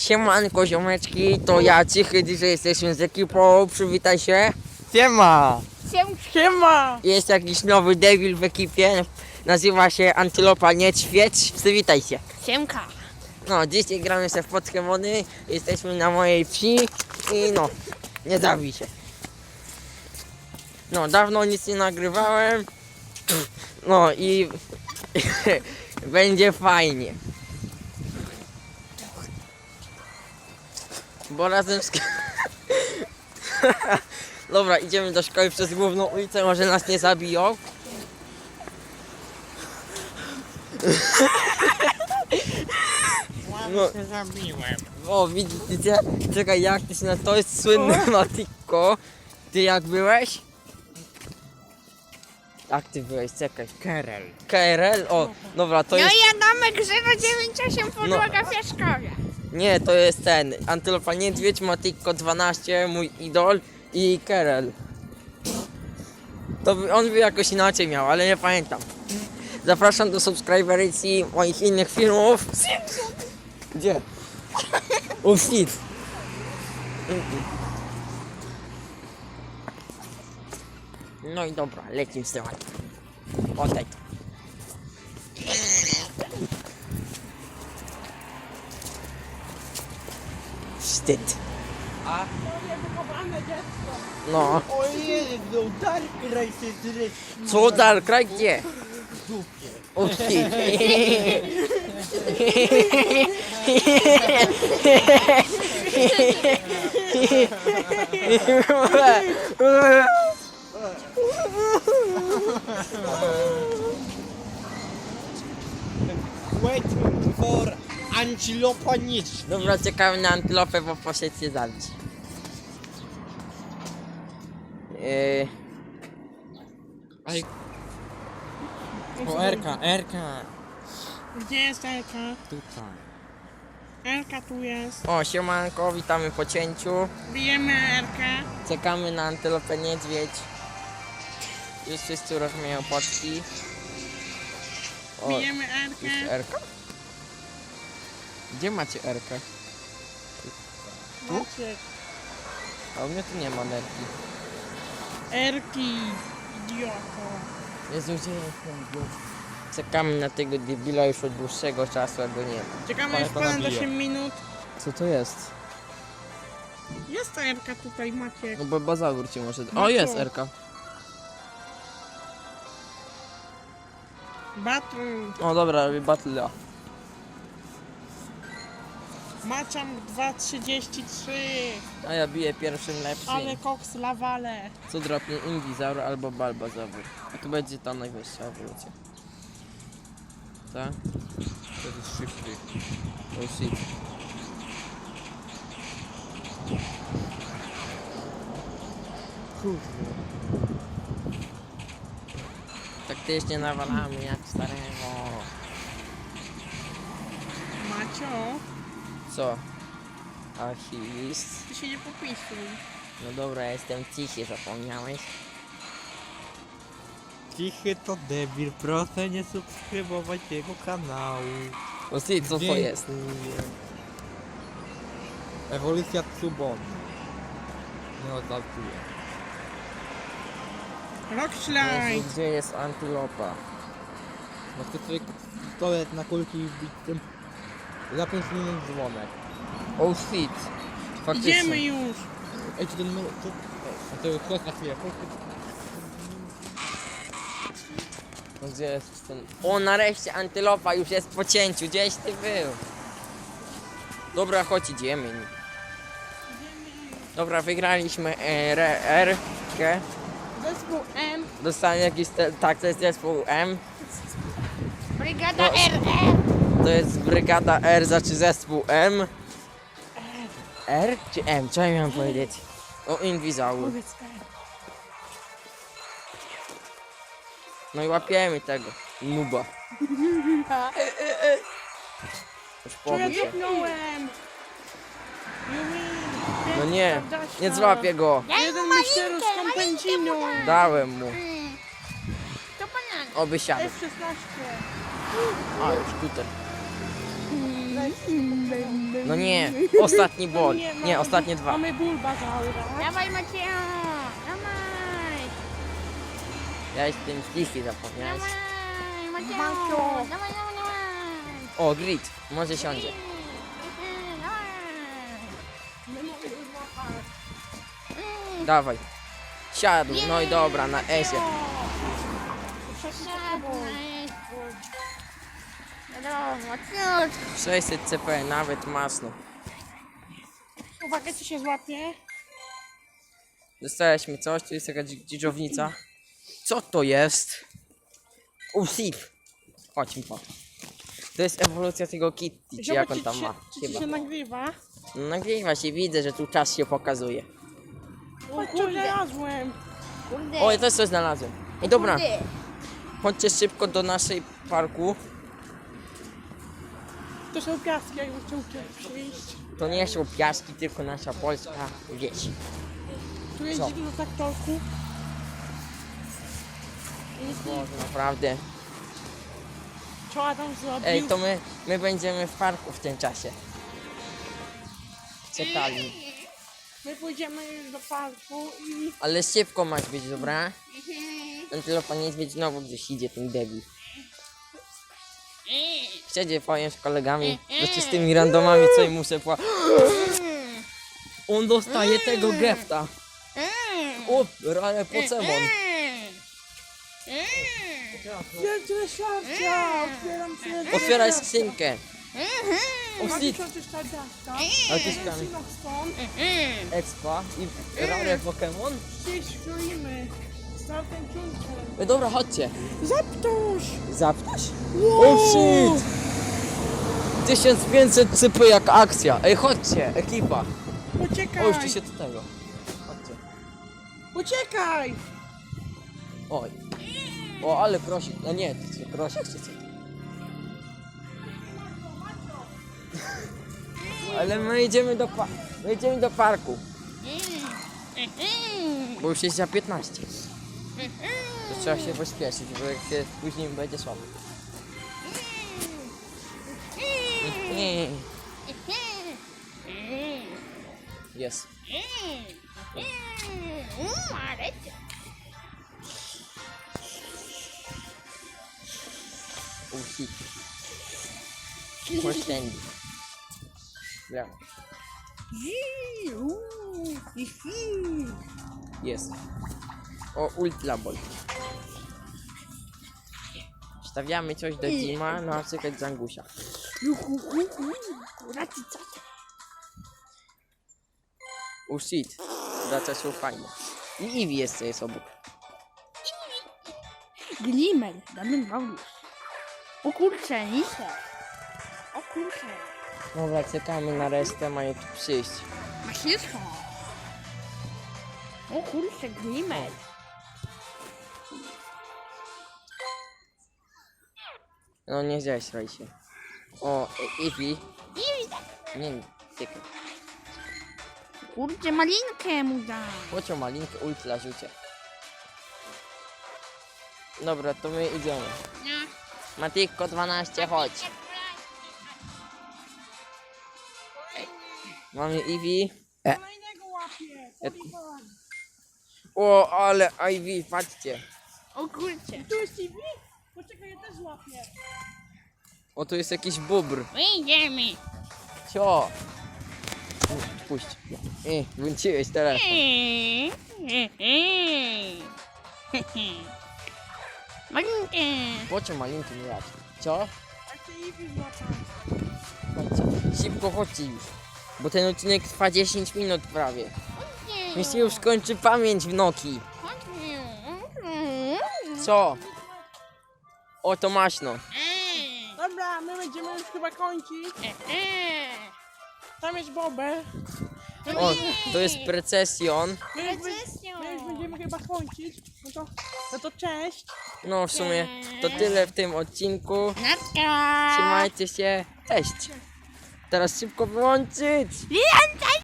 Siemanko ziomeczki, to ja Cichy, dzisiaj jesteśmy z ekipą, przywitaj się. Siema! Siema! Jest jakiś nowy debil w ekipie, nazywa się Antylopa Niedźwiedź, przywitaj się. Siemka. No, dzisiaj gramy sobie w Pokémony, jesteśmy na mojej wsi i no, nie zabij się. No, dawno nic nie nagrywałem, no i będzie fajnie. Bo razem z... Dobra, idziemy do szkoły przez główną ulicę, może nas nie zabiją. No. się zabiłem. O, widzicie? Czekaj, jak ty się na... To jest słynny Matiko. Ty jak byłeś? Jak ty byłeś? Czekaj. Kerel. KRL? O, dobra, to No jest... i Adamek 098 podłoga No. Nie, to jest ten. Antylopa Niedźwiedź, Matiko 12, mój idol i Kerel. To on by jakoś inaczej miał, ale nie pamiętam. Zapraszam do subskryberycji moich innych filmów. Gdzie? O shit. No i dobra, lecimy z tematem. Oddaj to. Wstyd. A? No. O Jezu, Dark Race zryś. Co Dark Kraj gdzie? O shit. Waiting for Antilopa nic. Dobra, czekamy na antylopę, bo poszedł się zabić. Yy, Aj. O, Erka, Erka. Gdzie jest Elka? Tutaj. Elka tu jest. o, siemanko, witamy po cięciu. Bijemy Elkę. Czekamy na antylopę niedźwiedź. Już wszyscy rozumieją poczki. O, Bijemy jest Elkę. Erka? Gdzie macie Erkę? Maciek. A u mnie tu nie ma nerki. Erki. Idioto. Jezu, gdzie jest ten gość? Czekamy na tego debila już od dłuższego czasu, a go nie ma. Czekamy Ale już to ponad nabija. 8 minut. Co to jest? Jest ta Erka tutaj, Maciek. No bo bazaur ci może... No O, jest Erka. Battle. O, dobra, robię battle. Maczam 2.33. A ja biję pierwszym lepszym. Ale koks lawale. Co dropnie Invizaur albo Balbazaur. A tu będzie ta najwyższa ewolucja. Tak? To jest szybki. Oh shit. Taktycznie nawalamy jak starego. Macio, Co? Achilles. ty się nie popisuj. No dobra, jestem cichy, zapomniałeś? Cichy to debil, proszę nie subskrybować jego kanału. No ty, co to Dziękuję. jest? Ewolucja Tsubon. Nie odlatuje. Rockslide. Jezu, Gdzie jest antylopa? No chcę sobie pistolet na kulki i wbić tym za 5 minut dzwonek. Oh shit. Faktycznie. Idziemy już. Ej, czy ten numer... To, a to chodź na chwilę. No Gdzie jest ten... O, nareszcie antylopa już jest po cięciu. Gdzieś ty był? Dobra, chodź, idziemy. Dobra, wygraliśmy R, R, G. Zespół M. Dostałem jakiś... Te, tak, to jest zespół M. Brygada No. RE. To jest brygada R, znaczy zespół M. R czy M? Co ja miałem powiedzieć? O, Invizaur. Powiedz R. No i łapiemy tego. Nuba. Już się. No nie, nie złapię go. Jeden myślero z kompęciną. Dałem mu. To banana. Oby siadł. F16. A, już skuter. No nie, ostatni bol. Nie, ostatnie dwa. Mamy bulbazaura. Dawaj Macieo! Dawaj! Ja jestem Stiffy, zapomniałeś. Dawaj! Macio. Dawaj, dawaj, dawaj! O, grid, może siądzie. Dawaj! Siadł, no i dobra, na S-ie. Cóż, 600 CP, nawet masno. Uwaga, co się złapie. Dostaliśmy coś, tu jest jakaś dzieżownica. Co to jest? Usip. Chodź mi po. To jest ewolucja tego Kitty, czy jak on tam ma. czy ci Chyba. się nagrywa? Nagrywa się, widzę, że tu czas się pokazuje. O, co znalazłem. kurde. O, ja też coś znalazłem. I dobra, Kurde. chodźcie szybko do naszej parku. To są piaski, jakby chciał przyjść. To nie są piaski, tylko nasza polska wieś. Tu jeździli do traktorku. Boże, naprawdę. Co Adam zrobił? Ej, to my, my będziemy w parku w tym czasie. Czekali. My pójdziemy już do parku i... Ale szybko masz być, dobra? Ten tylko pan niedźwiedź znowu gdzieś idzie, ten debil. Siedzie powiem z kolegami, znaczy z tymi randomami, co im muszę pła... On dostaje tego gefta. O, ale pocemon. Wielkie szarcia! Otwieram się. Otwieraj skrzynkę. O, Masz sit. przecież ta dziadka. Ale ty szukamy. stąd. Expa i rare Pokémon. Gdzieś E, dobra, chodźcie. Zaptuś! Zaptaś? O shit! 1500 cypy jak akcja. Ej, chodźcie, ekipa. Uciekaj! Ci się do tego. Chodźcie. Uciekaj! Oj. O, ale prosik. No nie, to co, prosiak czy co? Ale my idziemy do pa my idziemy do parku. Bo już jest za 15. To trzeba się pośpieszyć, bo jak się później będzie słabo. Nie. Jest. Usi. Chodź tędy. Brawo. Jest. O, ultra ball. Stawiamy coś do Dima, no a czekać z Angusia. Oh shit. Wraca się fajnie. I Eevee jeszcze jest obok. Glimmer, dany Maulus. O kurczę, Nisa. O kurczę. Dobra, czekamy na resztę, mają tu przyjść. Masisko. O kurczę, Glimmer. No nie zesraj się. O, e- Eevee. Nie, czekaj. Kurczę, malinkę mu dam. Pociął malinkę ultra rzucie. Dobra, to my idziemy. Matyko 12, chodź. Mamy Eevee. E. E-. O, ale Ivy, patrzcie. O kurczę. Tu jest? Poczekaj, ja też złapię. O, tu jest jakiś bubr. Wyjdziemy. Cio. Puść. Ej, włączyłeś telefon. Malinkę. Pociął malinki nie raz. Co? A ty Iwi złapać. Chodźcie. Szybko chodźcie już. Bo ten odcinek trwa 10 minut prawie. Mi się już kończy pamięć w Noki. Co? O, to maśno. Dobra, my będziemy już chyba kończyć. Tam jest Bobę. O, to jest precesjon. My już, be- my już będziemy chyba kończyć. No to, no to cześć. No w sumie to tyle w tym odcinku. Natka. Trzymajcie się. Cześć. Teraz szybko wyłączyć. Więcej